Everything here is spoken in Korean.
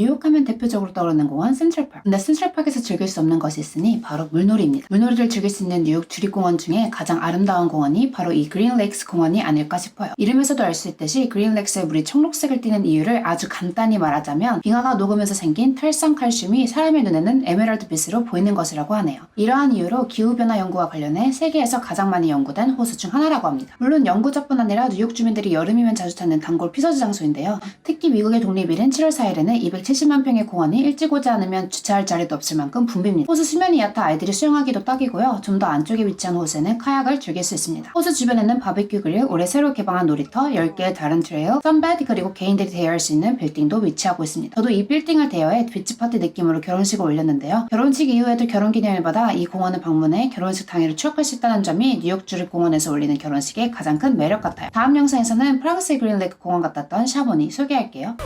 뉴욕하면 대표적으로 떠오르는 공원 센트럴파크. 근데 센트럴파크에서 즐길 수 없는 것이 있으니 바로 물놀이입니다. 물놀이를 즐길 수 있는 뉴욕 주립공원 중에 가장 아름다운 공원이 바로 이 그린레이크스 공원이 아닐까 싶어요. 이름에서도 알 수 있듯이 그린레이크스의 물이 청록색을 띠는 이유를 아주 간단히 말하자면 빙하가 녹으면서 생긴 탈산 칼슘이 사람의 눈에는 에메랄드 빛으로 보이는 것이라고 하네요. 이러한 이유로 기후변화 연구와 관련해 세계에서 가장 많이 연구된 호수 중 하나라고 합니다. 물론 연구자뿐 아니라 뉴욕 주민들이 여름이면 자주 찾는 단골 피서지 장소인데요. 특히 미국의 독립일인 7월 4일에는 270만 평의 공원이 일찍 오지 않으면 주차할 자리도 없을 만큼 붐빕니다. 호수 수면이 얕아 아이들이 수영하기도 딱이고요. 좀 더 안쪽에 위치한 호수에는 카약을 즐길 수 있습니다. 호수 주변에는 바비큐 그릴, 올해 새로 개방한 놀이터, 10개의 다른 트레일, 선베드 그리고 개인들이 대여할 수 있는 빌딩도 위치하고 있습니다. 저도 이 빌딩을 대여해 비치 파티 느낌으로 결혼식을 올렸는데요. 결혼식 이후에도 결혼 기념일마다 이 공원을 방문해 결혼식 당일을 추억할 수 있다는 점이 뉴욕 주립공원에서 올리는 결혼식의 가장 큰 매력 같아요. 다음 영상에서는 프랑스의 그린레이크 공원 같았던 샤보니 소개할게요.